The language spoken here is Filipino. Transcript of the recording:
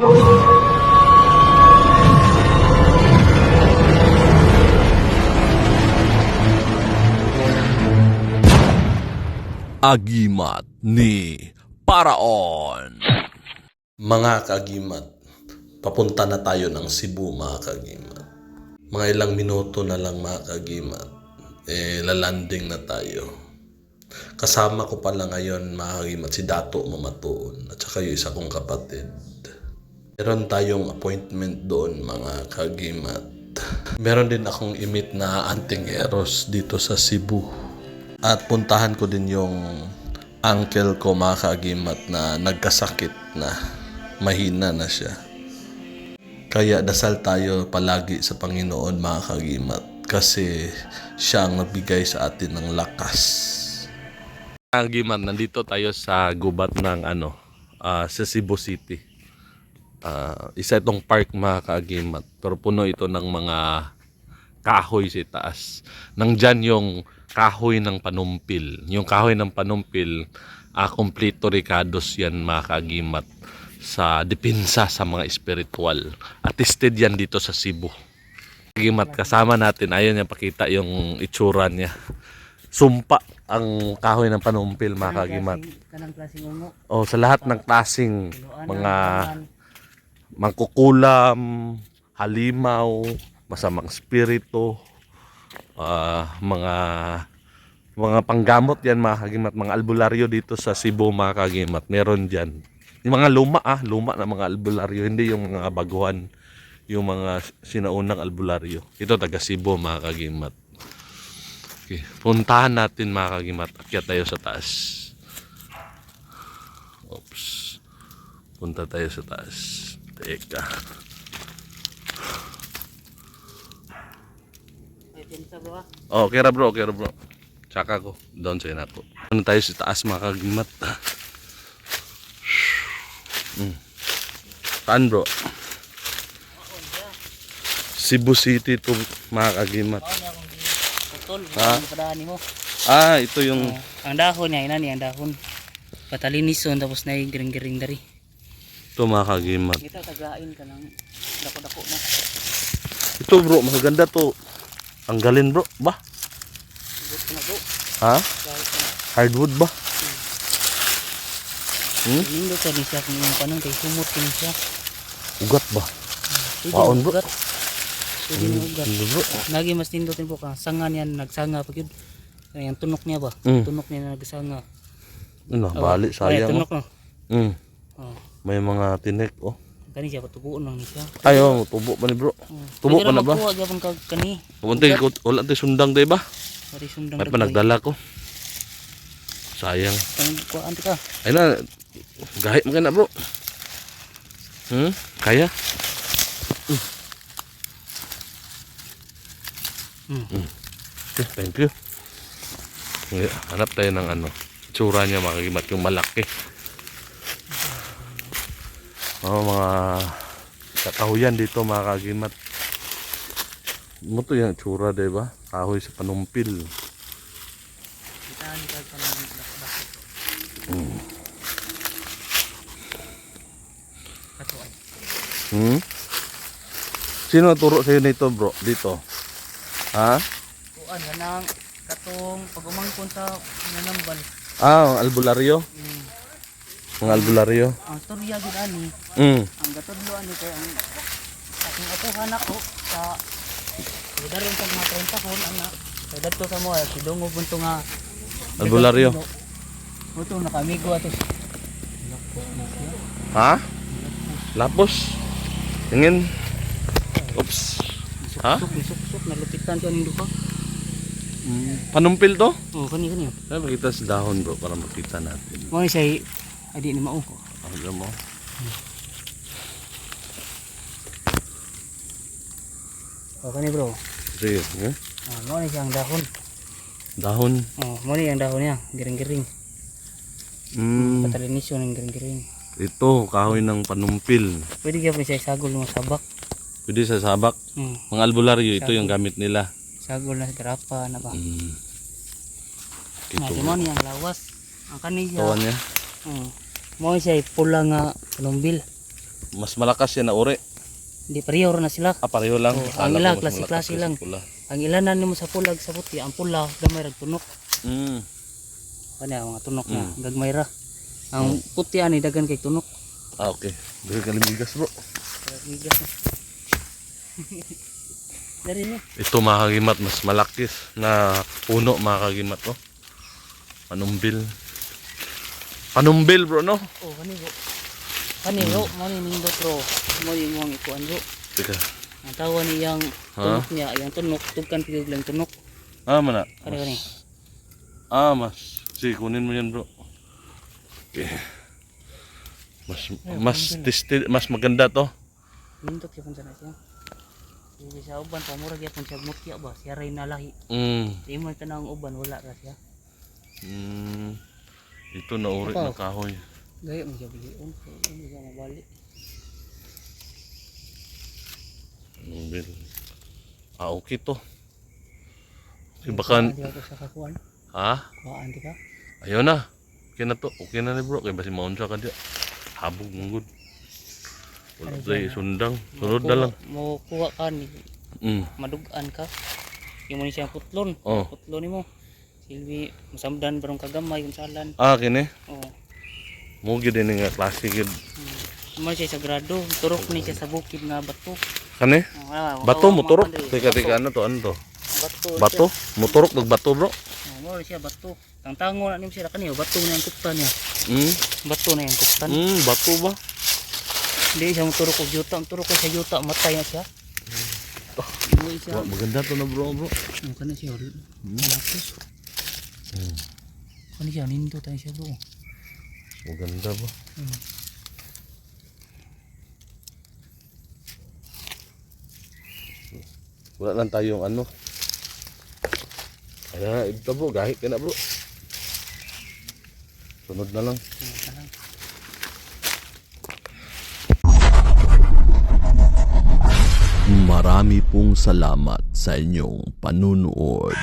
Agimat ni Paraon. Mga kagimat, papunta na tayo ng Cebu mga kagimat. Mga ilang minuto na lang mga kagimat, eh lalanding na tayo. Kasama ko pala ngayon mga kagimat si Dato Mamatuon at saka yung isa kong kapatid. Meron tayong appointment doon mga kagimat. Meron din akong imit na anting eros dito sa Cebu. At puntahan ko din yung uncle ko mga kagimat na nagkasakit na mahina na siya. Kaya dasal tayo palagi sa Panginoon mga kagimat kasi siya ang nagbigay sa atin ng lakas. Agimat, nandito tayo sa gubat ng ano, ah, sa Cebu City. Ah, isa itong park mga kaagimat, pero puno ito ng mga kahoy sa taas. Nandyan yung kahoy ng panumpil. Yung kahoy ng panumpil, ah, kompleto ricados yan mga kaagimat sa depensa sa mga espiritual. Attested yan dito sa Cebu. Kagimat, kasama natin, ayun niya pakita yung itsura niya. Sumpa ang kahoy ng panumpil mga kagimat. Kanang klaseng ungo. O sa lahat ng Luanan, mga. Mangkukulam, halimaw, masamang spirito, ah, mga mga panggamot yan mga kagimat, mga albularyo dito sa Cebu mga kagimat, meron dyan. Yung mga luma ah, luma na mga albularyo, hindi yung mga baguhan, yung mga sinaunang albularyo. Ito taga Cebu mga kagimat. Okay, puntahan natin mga kagimat, akyat tayo sa taas. Oops. Punta tayo sa taas. Teka. Oh, okay ra bro, okay ra bro. Tsaka ko. Doon sa inako. Ano tayo sa taas mga kagimat. Mm. Saan bro? Cebu City to mga kagimat. Ha? Ah, ito yung Ang dahon niya, ina niya ang dahon. Patalinison tapos na giring-giring dari. Ito mga kagimat. Kita tagain ka ng dako-dako na. Ito bro, maganda to. Ang galin bro. Ba? Ko na bro. Ha? Na. Hardwood ba? Hmm? Nindot sa din siya kung panong kay sumot kin siya. Ugat ba? Na bro. ugat. Pwede na ugat. Bro? Lagi mas nindotin po ka. Sanga niya nagsanga pag yun. Kaya yung tunok niya ba? Mm. Tunok niya na nagsanga. Ano, bali Ay, sayang. oh. tunok no. Mm. Oh. May mga tinik oh. Kani siya patubuon lang ni siya. Ayo, tubo pa ni bro. Oh. Tubo pa na ba? magkuha gyapon kag kani. Pumunti ko, wala sundang tayo ba? Pari sundang May pa nagdala ko. Sayang. Kang kuha anti ka. Ay na, gahit mo na bro. Hmm? Kaya? Mm. Mm. Okay, thank you. Hanap tayo ng ano. Tsura niya makagimat yung malaki. Oh, mga katahuyan dito mga kagimat. Mo to yung tsura, diba? Kahoy sa panumpil. Mm. Ay. Hmm? Sino turo sa'yo nito bro? Dito? Ha? Kuan kanang katong pag umangkon sa nanambal. Ah, albularyo? Mm. Mga albularyo? Ang storya gid ani, Mm. ang gatudlo ani kay ang aking atuhan ako sa Daron sa mga 30 kon ana. Kay dadto sa mo si dungo bunto nga Albularyo? Buto nakamigo ato. Lapos na siya. Ha? Lapos? Tingin? Oops. Ha? Sok, sok, nalupitan siya ning duha. Panumpil to? Oh, kani kani. Ay, makita sa dahon bro para makita natin. Mo ni siya adi ni mao. Alam mo? Oh, kani bro. Sige. Eh? Ah, mo ni ang dahon. Dahon. Oh, mo ni ang dahon niya, giring-giring. Mm. Patalinisyon ng giring-giring. Ito, kahoy ng panumpil. Pwede gyapon siya sagol ng sabak. Pwede sa sabak. Hmm. Mga albularyo, ito yung gamit nila. Sagol na grapa na ba. Mm. Ito. di mo ni ang lawas. Ang kani siya. Tawan niya. Oh. Mo ni siya pula nga panumbil. Mas malakas yan na uri. Hindi pareho na sila. Ah, pareho lang. Akala ang ko ila, mas klase-klase lang. pula. Ang ilanan nimo sa pulag sa puti, ang pula gamay rag tunok. Mm. Kani ang mga tunok na Mm. gagmay ra. Ang puti ani dagan kay tunok. Ah, okay. Dahil kalimigas bro. Kaya migas na. Dari ni. Ito mga kagimat, mas malakis na puno mga kagimat. Oh. Panumbil. Panumbil bro, no? Oh, kani bro. Kani bro, mo ni nindot bro. Mo ni mo ang ikuan bro. Teka. Ang tawa niyang Ha? tunok niya, yung tunok, tugkan pigog lang tunok. Ah, mana. Kani kani. Ah, mas. Sige, kunin mo yan bro. Okay. Mas, mas, tested, mas maganda to. Nindot yapon sa siya. Hindi sa uban pamura gyapon siya mutya ba, siya ray na lahi. Mm. Di man tanang uban wala ra siya. Mm. Ito na uri na kahoy. Gaya mo siya bilion, hindi siya mabalik. Panumbil. Ah, okay to. Okay, baka, ha? Kuhaan di ka? Ayaw na. Okay na to. Okay na ni bro. Kaya basi maon siya ka diya. Habog mong good. Wala tayo sundang. Sunod na lang. Mo kuha ka ni Mm. madugan ka. Yung mo ni siya putlon. Oh. Putlon nimo. Silbi masamdan barong kagamay yung salan. Ah, kini. Oh. Mo gid ini nga klase gid. Mo siya sagrado, turok ni siya sa bukid nga bato. Kani? Oh, Bato wala, mo turok. wala, Teka, teka, ano to? Ano to? Bato. Bato? Motorok ng bato bro. Oh, mo ni siya bato. Ang tango na nimo siya kaniyo, bato na yung kuptan niya. Mm. Bato na yung kuptan. Mm, bato ba? Hindi siya mo turok og yuta, ang turok sa yuta matay na siya. Mo siya. Wah, maganda to na bro, bro. Ano ka na siya? Malapos. Ano siya? Nindo tayo siya bro. Maganda ba? Wala lang tayong ano. Kaya ito bro, gahit ka na bro. Sunod na lang. Ano ka lang. Marami pong salamat sa inyong panunood.